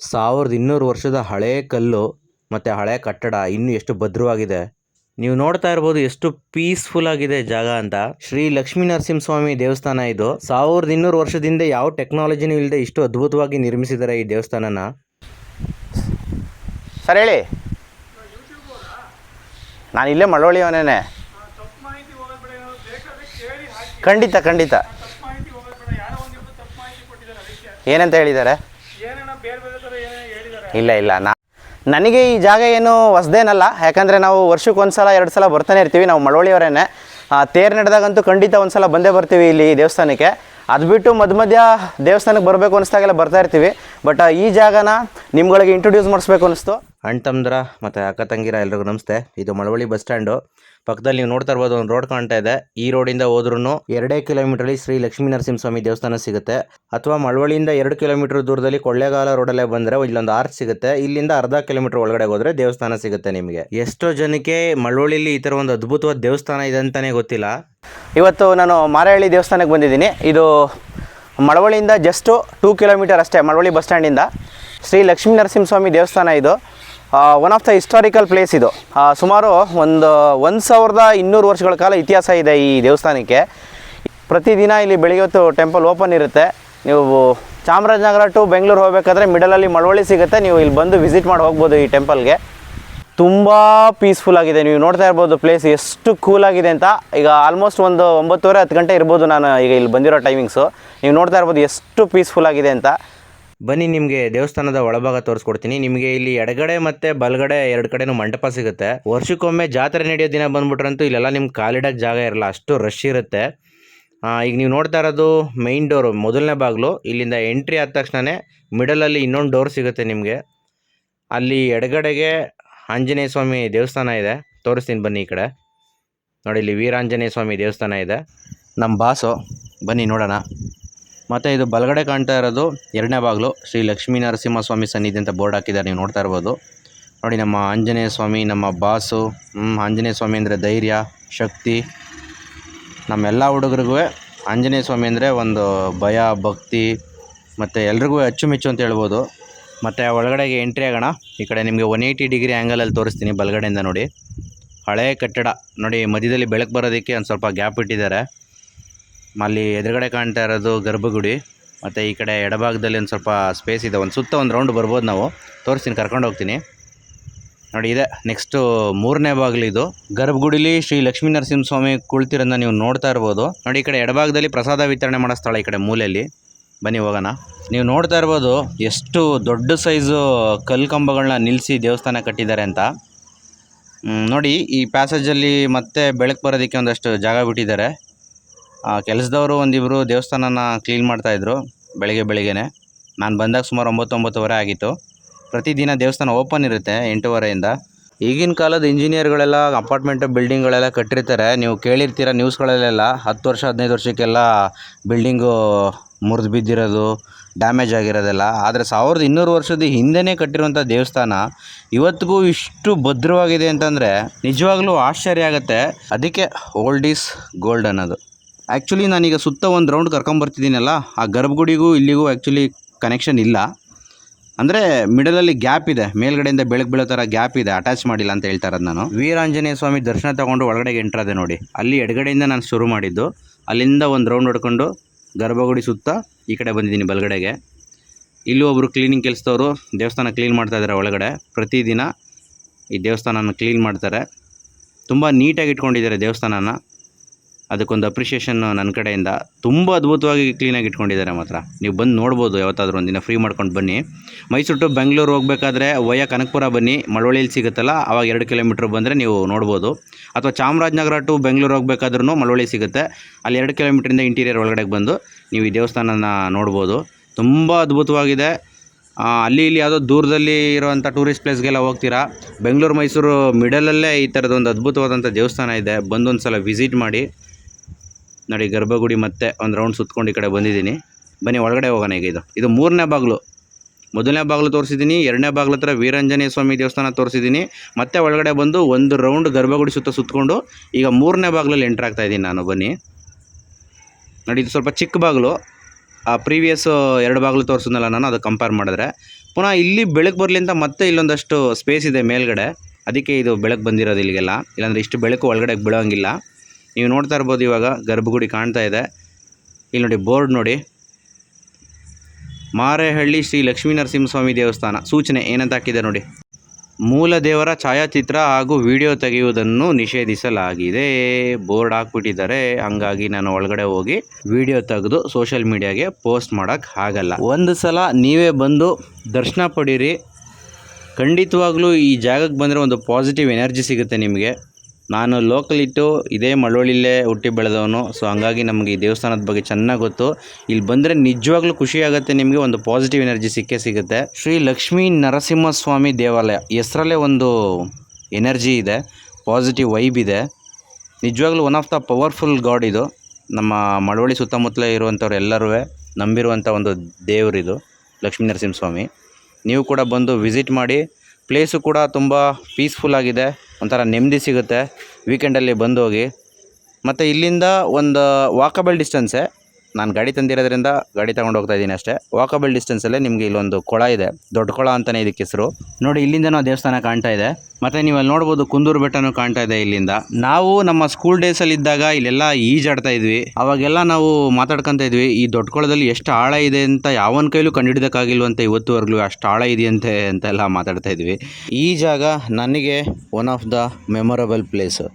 ಸಾವಿರದ ಇನ್ನೂರು ವರ್ಷದ ಹಳೆಯ ಕಲ್ಲು ಮತ್ತು ಹಳೆ ಕಟ್ಟಡ ಇನ್ನೂ ಎಷ್ಟು ಭದ್ರವಾಗಿದೆ. ನೀವು ನೋಡ್ತಾ ಇರ್ಬೋದು ಎಷ್ಟು ಪೀಸ್ಫುಲ್ ಆಗಿದೆ ಜಾಗ ಅಂತ. ಶ್ರೀ ಲಕ್ಷ್ಮೀ ನರಸಿಂಹಸ್ವಾಮಿ ದೇವಸ್ಥಾನ ಇದು. ಸಾವಿರದ ಇನ್ನೂರು ವರ್ಷದಿಂದ ಯಾವ ಟೆಕ್ನಾಲಜಿನೂ ಇಲ್ಲದೆ ಇಷ್ಟು ಅದ್ಭುತವಾಗಿ ನಿರ್ಮಿಸಿದ್ದಾರೆ ಈ ದೇವಸ್ಥಾನನ. ಸರ್ ಹೇಳಿ. ನಾನು ಇಲ್ಲೇ ಮಳವಳ್ಳಿಯವನೇನೆ ಖಂಡಿತ ಖಂಡಿತ. ಏನಂತ ಹೇಳಿದ್ದಾರೆ? ಇಲ್ಲ ಇಲ್ಲ. ನಾ ನನಗೆ ಈ ಜಾಗ ಏನು ಹೊಸದೇನಲ್ಲ. ಯಾಕಂದರೆ ನಾವು ವರ್ಷಕ್ಕೆ ಒಂದು ಸಲ ಎರಡು ಸಲ ಬರ್ತಾನೆ ಇರ್ತೀವಿ. ನಾವು ಮಳವಳ್ಳಿಯವರೇನೆ. ತೇರು ನಡೆದಾಗಂತೂ ಖಂಡಿತ ಒಂದು ಸಲ ಬಂದೇ ಬರ್ತೀವಿ ಇಲ್ಲಿ ದೇವಸ್ಥಾನಕ್ಕೆ. ಅದು ಬಿಟ್ಟು ಮಧ್ಯ ಮಧ್ಯ ದೇವಸ್ಥಾನಕ್ಕೆ ಬರಬೇಕು ಅನಿಸ್ದಾಗೆಲ್ಲ ಬರ್ತಾ ಇರ್ತೀವಿ. ಬಟ್ ಈ ಜಾಗನ ನಿಮ್ಗಳಿಗೆ ಇಂಟ್ರೊಡ್ಯೂಸ್ ಮಾಡಿಸ್ಬೇಕು ಅನಿಸ್ತು. ಅಣ್ಣ ತಮ್ಮದ್ರ ಮತ್ತು ಅಕ್ಕ ತಂಗಿರ ಎಲ್ರಿಗೂ ನಮಸ್ತೆ. ಇದು ಮಳವಳ್ಳಿ ಬಸ್ ಸ್ಟ್ಯಾಂಡು. ಪಕ್ಕದಲ್ಲಿ ನೀವು ನೋಡ್ತಾ ಇರ್ಬೋದು ಒಂದು ರೋಡ್ ಕಾಣ್ತಾ ಇದೆ. ಈ ರೋಡಿಂದ ಹೋದ್ರೂ ಎರಡೇ ಕಿಲೋಮೀಟರ್ಲಿ ಶ್ರೀ ಲಕ್ಷ್ಮೀ ನರಸಿಂಹಸ್ವಾಮಿ ದೇವಸ್ಥಾನ ಸಿಗುತ್ತೆ. ಅಥವಾ ಮಳವಳ್ಳಿಯಿಂದ ಎರಡು ಕಿಲೋಮೀಟರ್ ದೂರದಲ್ಲಿ ಕೊಳ್ಳೇಗಾಲ ರೋಡಲ್ಲೇ ಬಂದರೆ ಇಲ್ಲೊಂದು ಆರ್ಚ್ ಸಿಗುತ್ತೆ. ಇಲ್ಲಿಂದ ಅರ್ಧ ಕಿಲೋಮೀಟರ್ ಒಳಗಡೆ ಹೋದರೆ ದೇವಸ್ಥಾನ ಸಿಗುತ್ತೆ ನಿಮಗೆ. ಎಷ್ಟೋ ಜನಕ್ಕೆ ಮಳವಳ್ಳಿಲಿ ಈ ಥರ ಒಂದು ಅದ್ಭುತವಾದ ದೇವಸ್ಥಾನ ಇದೆ ಅಂತಲೇ ಗೊತ್ತಿಲ್ಲ. ಇವತ್ತು ನಾನು ಮಾರಹಳ್ಳಿ ದೇವಸ್ಥಾನಕ್ಕೆ ಬಂದಿದ್ದೀನಿ. ಇದು ಮಳವಳ್ಳಿಯಿಂದ ಜಸ್ಟು ಟೂ ಕಿಲೋಮೀಟರ್ ಅಷ್ಟೇ ಮಳವಳ್ಳಿ ಬಸ್ ಸ್ಟ್ಯಾಂಡಿಂದ. ಶ್ರೀ ಲಕ್ಷ್ಮೀ ನರಸಿಂಹಸ್ವಾಮಿ ದೇವಸ್ಥಾನ ಇದು. One of the historical place ಇದು. ಸುಮಾರು ಒಂದು ಒಂದು ಸಾವಿರದ ಇನ್ನೂರು ವರ್ಷಗಳ ಕಾಲ ಇತಿಹಾಸ ಇದೆ ಈ ದೇವಸ್ಥಾನಕ್ಕೆ. ಪ್ರತಿದಿನ ಇಲ್ಲಿ ಬೆಳಿಗ್ಗೆ ಹೊತ್ತು ಟೆಂಪಲ್ ಓಪನ್ ಇರುತ್ತೆ. ನೀವು ಚಾಮರಾಜನಗರ ಟು ಬೆಂಗಳೂರು ಹೋಗಬೇಕಾದ್ರೆ ಮಿಡಲಲ್ಲಿ ಮಳವಳ್ಳಿ ಸಿಗುತ್ತೆ. ನೀವು ಇಲ್ಲಿ ಬಂದು ವಿಸಿಟ್ ಮಾಡಿ ಹೋಗ್ಬೋದು ಈ ಟೆಂಪಲ್ಗೆ ತುಂಬ ಪೀಸ್ಫುಲ್ ಆಗಿದೆ. ನೀವು ನೋಡ್ತಾ ಇರ್ಬೋದು ಪ್ಲೇಸ್ ಎಷ್ಟು ಕೂಲ್ ಆಗಿದೆ ಅಂತ. ಈಗ ಆಲ್ಮೋಸ್ಟ್ ಒಂದು ಒಂಬತ್ತುವರೆ ಹತ್ತು ಗಂಟೆ ಇರ್ಬೋದು ನಾನು ಈಗ ಇಲ್ಲಿ ಬಂದಿರೋ ಟೈಮಿಂಗ್ಸು ನೀವು ನೋಡ್ತಾ ಇರ್ಬೋದು ಎಷ್ಟು ಪೀಸ್ಫುಲ್ ಆಗಿದೆ ಅಂತ. ಬನ್ನಿ, ನಿಮಗೆ ದೇವಸ್ಥಾನದ ಒಳಭಾಗ ತೋರಿಸ್ಕೊಡ್ತೀನಿ. ನಿಮಗೆ ಇಲ್ಲಿ ಎಡಗಡೆ ಮತ್ತೆ ಬಲಗಡೆ ಎರಡು ಕಡೆನೂ ಮಂಟಪ ಸಿಗುತ್ತೆ. ವರ್ಷಕ್ಕೊಮ್ಮೆ ಜಾತ್ರೆ ನಡೆಯೋ ದಿನ ಬಂದ್ಬಿಟ್ರಂತೂ ಇಲ್ಲೆಲ್ಲ ನಿಮ್ಗೆ ಕಾಲಿಡಕ್ಕೆ ಜಾಗ ಇರಲ್ಲ, ಅಷ್ಟು ರಶ್ ಇರುತ್ತೆ. ಈಗ ನೀವು ನೋಡ್ತಾ ಇರೋದು ಮೈನ್ ಡೋರು ಮೊದಲನೇ ಬಾಗಿಲು. ಇಲ್ಲಿಂದ ಎಂಟ್ರಿ ಆದ ತಕ್ಷಣವೇ ಮಿಡಲಲ್ಲಿ ಇನ್ನೊಂದು ಡೋರ್ ಸಿಗುತ್ತೆ ನಿಮಗೆ. ಅಲ್ಲಿ ಎಡಗಡೆಗೆ ಆಂಜನೇಯ ಸ್ವಾಮಿ ದೇವಸ್ಥಾನ ಇದೆ. ತೋರಿಸ್ತೀನಿ ಬನ್ನಿ ಈ ಕಡೆ. ನೋಡಿ, ಇಲ್ಲಿ ವೀರಾಂಜನೇಯ ಸ್ವಾಮಿ ದೇವಸ್ಥಾನ ಇದೆ. ನಮ್ಮ ಬಾಸು, ಬನ್ನಿ ನೋಡೋಣ. ಮತ್ತು ಇದು ಬಲಗಡೆ ಕಾಣ್ತಾ ಇರೋದು ಎರಡನೇ ಬಾಗಿಲು. ಶ್ರೀ ಲಕ್ಷ್ಮೀ ನರಸಿಂಹ ಸ್ವಾಮಿ ಸನ್ನಿಧಿ ಅಂತ ಬೋರ್ಡ್ ಹಾಕಿದ್ದಾರೆ, ನೀವು ನೋಡ್ತಾ ಇರ್ಬೋದು. ನೋಡಿ, ನಮ್ಮ ಆಂಜನೇಯ ಸ್ವಾಮಿ, ನಮ್ಮ ಬಾಸು ಆಂಜನೇಯ ಸ್ವಾಮಿ ಅಂದರೆ ಧೈರ್ಯ, ಶಕ್ತಿ. ನಮ್ಮೆಲ್ಲ ಹುಡುಗರಿಗೂ ಆಂಜನೇಯ ಸ್ವಾಮಿ ಅಂದರೆ ಒಂದು ಭಯ, ಭಕ್ತಿ, ಮತ್ತು ಎಲ್ರಿಗೂ ಅಚ್ಚುಮೆಚ್ಚು ಅಂತ ಹೇಳ್ಬೋದು. ಮತ್ತು ಒಳಗಡೆಗೆ ಎಂಟ್ರಿ ಆಗೋಣ. ಈ ಕಡೆ ನಿಮಗೆ ಒನ್ ಏಯ್ಟಿ ಡಿಗ್ರಿ ಆ್ಯಂಗಲಲ್ಲಿ ತೋರಿಸ್ತೀನಿ ಬಲಗಡೆಯಿಂದ ನೋಡಿ. ಹಳೆಯ ಕಟ್ಟಡ. ನೋಡಿ, ಮಧ್ಯದಲ್ಲಿ ಬೆಳಕು ಬರೋದಕ್ಕೆ ಒಂದು ಸ್ವಲ್ಪ ಗ್ಯಾಪ್ ಇಟ್ಟಿದ್ದಾರೆ. ಅಲ್ಲಿ ಎದುರುಗಡೆ ಕಾಣ್ತಾ ಇರೋದು ಗರ್ಭಗುಡಿ, ಮತ್ತು ಈ ಕಡೆ ಎಡಭಾಗದಲ್ಲಿ ಒಂದು ಸ್ವಲ್ಪ ಸ್ಪೇಸ್ ಇದೆ. ಒಂದು ಸುತ್ತ ಒಂದು ರೌಂಡ್ ಬರ್ಬೋದು ನಾವು. ತೋರಿಸ್ತೀನಿ, ಕರ್ಕೊಂಡು ಹೋಗ್ತೀನಿ. ನೋಡಿ, ಇದೆ. ನೆಕ್ಸ್ಟು ಮೂರನೇ ಬಾಗಿಲು ಇದು. ಗರ್ಭಗುಡಿಲಿ ಶ್ರೀ ಲಕ್ಷ್ಮೀ ನರಸಿಂಹಸ್ವಾಮಿ ಕುಳಿತಿರೋದನ್ನ ನೀವು ನೋಡ್ತಾ ಇರ್ಬೋದು. ನೋಡಿ, ಈ ಕಡೆ ಎಡಭಾಗದಲ್ಲಿ ಪ್ರಸಾದ ವಿತರಣೆ ಮಾಡೋ ಸ್ಥಳ ಈ ಕಡೆ ಮೂಲೆಯಲ್ಲಿ. ಬನ್ನಿ, ಹೋಗೋಣ. ನೀವು ನೋಡ್ತಾ ಇರ್ಬೋದು ಎಷ್ಟು ದೊಡ್ಡ ಸೈಜು ಕಲ್ಲು ಕಂಬಗಳನ್ನ ನಿಲ್ಲಿಸಿ ದೇವಸ್ಥಾನ ಕಟ್ಟಿದ್ದಾರೆ ಅಂತ. ನೋಡಿ, ಈ ಪ್ಯಾಸೇಜಲ್ಲಿ ಮತ್ತೆ ಬೆಳಕು ಬರೋದಕ್ಕೆ ಒಂದಷ್ಟು ಜಾಗ ಬಿಟ್ಟಿದ್ದಾರೆ. ಕೆಲಸದವರು ಒಂದಿಬ್ಬರು ದೇವಸ್ಥಾನನ ಕ್ಲೀನ್ ಮಾಡ್ತಾಯಿದ್ರು ಬೆಳಗ್ಗೆ ಬೆಳಿಗ್ಗೆನೆ. ನಾನು ಬಂದಾಗ ಸುಮಾರು ಒಂಬತ್ತು ಒಂಬತ್ತುವರೆ ಆಗಿತ್ತು. ಪ್ರತಿದಿನ ದೇವಸ್ಥಾನ ಓಪನ್ ಇರುತ್ತೆ ಎಂಟೂವರೆಯಿಂದ. ಈಗಿನ ಕಾಲದ ಇಂಜಿನಿಯರ್ಗಳೆಲ್ಲ ಅಪಾರ್ಟ್ಮೆಂಟ್ ಬಿಲ್ಡಿಂಗ್ಗಳೆಲ್ಲ ಕಟ್ಟಿರ್ತಾರೆ. ನೀವು ಕೇಳಿರ್ತೀರ ನ್ಯೂಸ್ಗಳಲ್ಲೆಲ್ಲ ಹತ್ತು ವರ್ಷ, ಹದಿನೈದು ವರ್ಷಕ್ಕೆಲ್ಲ ಬಿಲ್ಡಿಂಗು ಮುರಿದು ಬಿದ್ದಿರೋದು ಡ್ಯಾಮೇಜ್ ಆಗಿರೋದೆಲ್ಲ. ಆದರೆ ಸಾವಿರದ ಇನ್ನೂರು ವರ್ಷದ ಹಿಂದೆನೇ ಕಟ್ಟಿರುವಂಥ ದೇವಸ್ಥಾನ, ಇವತ್ತಿಗೂ ಇಷ್ಟು ಭದ್ರವಾಗಿದೆ ಅಂತಂದರೆ ನಿಜವಾಗ್ಲೂ ಆಶ್ಚರ್ಯ ಆಗುತ್ತೆ. ಅದಕ್ಕೆ ಓಲ್ಡ್ ಈಸ್ ಗೋಲ್ಡ್ ಅನ್ನೋದು. ಆ್ಯಕ್ಚುಲಿ ನಾನೀಗ ಸುತ್ತ ಒಂದು ರೌಂಡ್ ಕರ್ಕೊಂಬರ್ತಿದ್ದೀನಲ್ಲ ಆ ಗರ್ಭಗುಡಿಗೂ ಇಲ್ಲಿಗೂ ಆ್ಯಕ್ಚುಲಿ ಕನೆಕ್ಷನ್ ಇಲ್ಲ. ಅಂದರೆ ಮಿಡಲಲ್ಲಿ ಗ್ಯಾಪ್ ಇದೆ, ಮೇಲ್ಗಡೆಯಿಂದ ಬೆಳಕು ಬೆಳೋ ಥರ ಗ್ಯಾಪ್ ಇದೆ ಅಟ್ಯಾಚ್ ಮಾಡಿಲ್ಲ ಅಂತ ಹೇಳ್ತಾ ಇರೋದು ನಾನು. ವೀರಾಂಜನೇಯ ಸ್ವಾಮಿ ದರ್ಶನ ತಗೊಂಡು ಒಳಗಡೆಗೆ ಎಂಟ್ರಾದೆ ನೋಡಿ. ಅಲ್ಲಿ ಎಡಗಡೆಯಿಂದ ನಾನು ಶುರು ಮಾಡಿದ್ದು, ಅಲ್ಲಿಂದ ಒಂದು ರೌಂಡ್ ಹೊಡ್ಕೊಂಡು ಗರ್ಭಗುಡಿ ಸುತ್ತ ಈ ಕಡೆ ಬಂದಿದ್ದೀನಿ ಬಲಗಡೆಗೆ. ಇಲ್ಲೂ ಒಬ್ಬರು ಕ್ಲೀನಿಂಗ್ ಕೆಲಸದವರು ದೇವಸ್ಥಾನ ಕ್ಲೀನ್ ಮಾಡ್ತಾ ಇದ್ದಾರೆ ಒಳಗಡೆ. ಪ್ರತಿದಿನ ಈ ದೇವಸ್ಥಾನನ ಕ್ಲೀನ್ ಮಾಡ್ತಾರೆ. ತುಂಬ ನೀಟಾಗಿ ಇಟ್ಕೊಂಡಿದ್ದಾರೆ ದೇವಸ್ಥಾನನ. ಅದಕ್ಕೊಂದು ಅಪ್ರಿಷಿಯೇಷನ್ ನನ್ನ ಕಡೆಯಿಂದ ತುಂಬ ಅದ್ಭುತವಾಗಿ ಕ್ಲೀನಾಗಿ ಇಟ್ಕೊಂಡಿದ್ದಾರೆ ಮಾತ್ರ. ನೀವು ಬಂದು ನೋಡ್ಬೋದು ಯಾವತ್ತಾದ್ರೂ ಒಂದಿನ ಫ್ರೀ ಮಾಡ್ಕೊಂಡು ಬನ್ನಿ. ಮೈಸೂರು ಟು ಬೆಂಗಳೂರು ಹೋಗಬೇಕಾದ್ರೆ ವಯ ಕನಕಪುರ ಬನ್ನಿ ಮಳವಳ್ಳಿಯಲ್ಲಿ ಸಿಗುತ್ತಲ್ಲ ಆವಾಗ ಎರಡು ಕಿಲೋಮೀಟ್ರ್ ಬಂದರೆ ನೀವು ನೋಡ್ಬೋದು. ಅಥವಾ ಚಾಮರಾಜನಗರ ಟು ಬೆಂಗಳೂರು ಹೋಗಬೇಕಾದ್ರೂ ಮಳವಳ್ಳಿ ಸಿಗುತ್ತೆ. ಅಲ್ಲಿ ಎರಡು ಕಿಲೋಮೀಟ್ರಿಂದ ಇಂಟೀರಿಯರ್ ಒಳಗಡೆ ಬಂದು ನೀವು ಈ ದೇವಸ್ಥಾನನ ನೋಡ್ಬೋದು. ತುಂಬ ಅದ್ಭುತವಾಗಿದೆ. ಅಲ್ಲಿ ಇಲ್ಲಿ ಯಾವುದೋ ದೂರದಲ್ಲಿ ಇರೋವಂಥ ಟೂರಿಸ್ಟ್ ಪ್ಲೇಸ್ಗೆಲ್ಲ ಹೋಗ್ತೀರಾ? ಬೆಂಗಳೂರು ಮೈಸೂರು ಮಿಡಲಲ್ಲೇ ಈ ಥರದೊಂದು ಅದ್ಭುತವಾದಂಥ ದೇವಸ್ಥಾನ ಇದೆ. ಬಂದೊಂದು ಸಲ ವಿಸಿಟ್ ಮಾಡಿ. ನೋಡಿ, ಗರ್ಭಗುಡಿ ಮತ್ತೆ ಒಂದು ರೌಂಡ್ ಸುತ್ಕೊಂಡು ಈ ಕಡೆ ಬಂದಿದ್ದೀನಿ. ಬನ್ನಿ, ಒಳಗಡೆ ಹೋಗೋಣ ಈಗ ಇದು. ಇದು ಮೂರನೇ ಬಾಗಿಲು. ಮೊದಲನೇ ಬಾಗಿಲು ತೋರಿಸಿದ್ದೀನಿ, ಎರಡನೇ ಬಾಗಿಲು ಹತ್ರ ವೀರಾಂಜನೇಯ ಸ್ವಾಮಿ ದೇವಸ್ಥಾನ ತೋರಿಸಿದ್ದೀನಿ. ಮತ್ತೆ ಒಳಗಡೆ ಬಂದು ಒಂದು ರೌಂಡ್ ಗರ್ಭಗುಡಿ ಸುತ್ತ ಸುತ್ತಕೊಂಡು ಈಗ ಮೂರನೇ ಬಾಗಿಲಲ್ಲಿ ಎಂಟ್ರ್ ಆಗ್ತಾ ಇದ್ದೀನಿ ನಾನು, ಬನ್ನಿ. ನೋಡಿ, ಇದು ಸ್ವಲ್ಪ ಚಿಕ್ಕ ಬಾಗಿಲು. ಆ ಪ್ರೀವಿಯಸ್ ಎರಡು ಬಾಗಿಲು ತೋರಿಸಿದ್ನಲ್ಲ ನಾನು ಅದು ಕಂಪೇರ್ ಮಾಡಿದ್ರೆ. ಪುನಃ ಇಲ್ಲಿ ಬೆಳಕು ಬರಲಿ ಅಂತ ಮತ್ತೆ ಇಲ್ಲೊಂದಷ್ಟು ಸ್ಪೇಸ್ ಇದೆ ಮೇಲ್ಗಡೆ. ಅದಕ್ಕೆ ಇದು ಬೆಳಕು ಬಂದಿರೋದು ಇಲ್ಲಿಗೆಲ್ಲ. ಇಲ್ಲಾಂದರೆ ಇಷ್ಟು ಬೆಳಕು ಒಳಗಡೆ ಬೀಳೋಂಗಿಲ್ಲ. ನೀವು ನೋಡ್ತಾ ಇರ್ಬೋದು ಇವಾಗ ಗರ್ಭಗುಡಿ ಕಾಣ್ತಾ ಇದೆ. ಇಲ್ಲಿ ನೋಡಿ ಬೋರ್ಡ್ ನೋಡಿ. ಮಾರೇಹಳ್ಳಿ ಶ್ರೀ ಲಕ್ಷ್ಮೀ ನರಸಿಂಹಸ್ವಾಮಿ ದೇವಸ್ಥಾನ. ಸೂಚನೆ ಏನಂತ ಹಾಕಿದೆ ನೋಡಿ. ಮೂಲ ದೇವರ ಛಾಯಾಚಿತ್ರ ಹಾಗೂ ವಿಡಿಯೋ ತೆಗೆಯುವುದನ್ನು ನಿಷೇಧಿಸಲಾಗಿದೆ. ಬೋರ್ಡ್ ಹಾಕ್ಬಿಟ್ಟಿದ್ದಾರೆ. ಹಂಗಾಗಿ ನಾನು ಒಳಗಡೆ ಹೋಗಿ ವಿಡಿಯೋ ತೆಗೆದು ಸೋಷಿಯಲ್ ಮೀಡಿಯಾಗೆ ಪೋಸ್ಟ್ ಮಾಡೋಕ್ಕೆ ಆಗಲ್ಲ. ಒಂದು ಸಲ ನೀವೇ ಬಂದು ದರ್ಶನ ಪಡೀರಿ. ಖಂಡಿತವಾಗ್ಲೂ ಈ ಜಾಗಕ್ಕೆ ಬಂದರೆ ಒಂದು ಪಾಸಿಟಿವ್ ಎನರ್ಜಿ ಸಿಗುತ್ತೆ ನಿಮಗೆ. ನಾನು ಲೋಕಲ್ ಇಟ್ಟು ಇದೇ ಮಳವಳ್ಳಿಲೇ ಹುಟ್ಟಿ ಬೆಳೆದವನು. ಸೊ ಹಂಗಾಗಿ ನಮಗೆ ಈ ದೇವಸ್ಥಾನದ ಬಗ್ಗೆ ಚೆನ್ನಾಗಿ ಗೊತ್ತು. ಇಲ್ಲಿ ಬಂದರೆ ನಿಜವಾಗ್ಲೂ ಖುಷಿಯಾಗುತ್ತೆ ನಿಮಗೆ, ಒಂದು ಪಾಸಿಟಿವ್ ಎನರ್ಜಿ ಸಿಕ್ಕೇ ಸಿಗುತ್ತೆ. ಶ್ರೀ ಲಕ್ಷ್ಮೀ ನರಸಿಂಹಸ್ವಾಮಿ ದೇವಾಲಯ, ಹೆಸರಲ್ಲೇ ಒಂದು ಎನರ್ಜಿ ಇದೆ ಪಾಸಿಟಿವ್ ವೈಬ್ ಇದೆ. ನಿಜವಾಗ್ಲೂ one of the powerful god ಇದು. ನಮ್ಮ ಮಳವಳ್ಳಿ ಸುತ್ತಮುತ್ತಲೇ ಇರುವಂಥವ್ರು ಎಲ್ಲರೂ ನಂಬಿರುವಂಥ ಒಂದು ದೇವರಿದು ಲಕ್ಷ್ಮೀ ನರಸಿಂಹಸ್ವಾಮಿ. ನೀವು ಕೂಡ ಬಂದು ವಿಸಿಟ್ ಮಾಡಿ ಪ್ಲೇಸು ಕೂಡ ತುಂಬ ಪೀಸ್ಫುಲ್ ಆಗಿದೆ. ಒಂಥರ ನೆಮ್ಮದಿ ಸಿಗುತ್ತೆ. ವೀಕೆಂಡಲ್ಲಿ ಬಂದು ಹೋಗಿ ಮತ್ತು ಇಲ್ಲಿಂದ ಒಂದು ವಾಕಬಲ್ ಡಿಸ್ಟೆನ್ಸೇ ನಾನು ಗಾಡಿ ತಂದಿರೋದ್ರಿಂದ ಗಾಡಿ ತಗೊಂಡು ಹೋಗ್ತಾ ಇದ್ದೀನಿ ಅಷ್ಟೇ. ವಾಕಬಲ್ ಡಿಸ್ಟೆನ್ಸಲ್ಲೇ ನಿಮಗೆ ಇಲ್ಲೊಂದು ಕೊಳ ಇದೆ. ದೊಡ್ಡ ಕೊಳ ಅಂತಲೇ ಇದಕ್ಕೆ ಹೆಸರು. ನೋಡಿ, ಇಲ್ಲಿಂದನೂ ದೇವಸ್ಥಾನ ಕಾಣ್ತಾ ಇದೆ. ಮತ್ತು ನೀವು ಅಲ್ಲಿ ನೋಡ್ಬೋದು ಕುಂದೂರು ಬೆಟ್ಟನೂ ಕಾಣ್ತಾ ಇದೆ ಇಲ್ಲಿಂದ. ನಾವು ನಮ್ಮ ಸ್ಕೂಲ್ ಡೇಸಲ್ಲಿ ಇದ್ದಾಗ ಇಲ್ಲೆಲ್ಲ ಈಜಾಡ್ತಾ ಇದ್ವಿ. ಅವಾಗೆಲ್ಲ ನಾವು ಮಾತಾಡ್ಕೊತಾ ಇದ್ವಿ, ಈ ದೊಡ್ಡ ಕೊಳದಲ್ಲಿ ಎಷ್ಟು ಆಳ ಇದೆ ಅಂತ ಯಾವನ ಕೈಲೂ ಕಂಡುಹಿಡ್ದಕ್ಕಾಗಿಲ್ವಂತೆ ಇವತ್ತುವರೆಗೂ ಅಷ್ಟು ಆಳ ಇದೆಯಂತೆ ಅಂತೆಲ್ಲ ಮಾತಾಡ್ತಾ ಇದ್ವಿ. ಈ ಜಾಗ ನನಗೆ one of the memorable place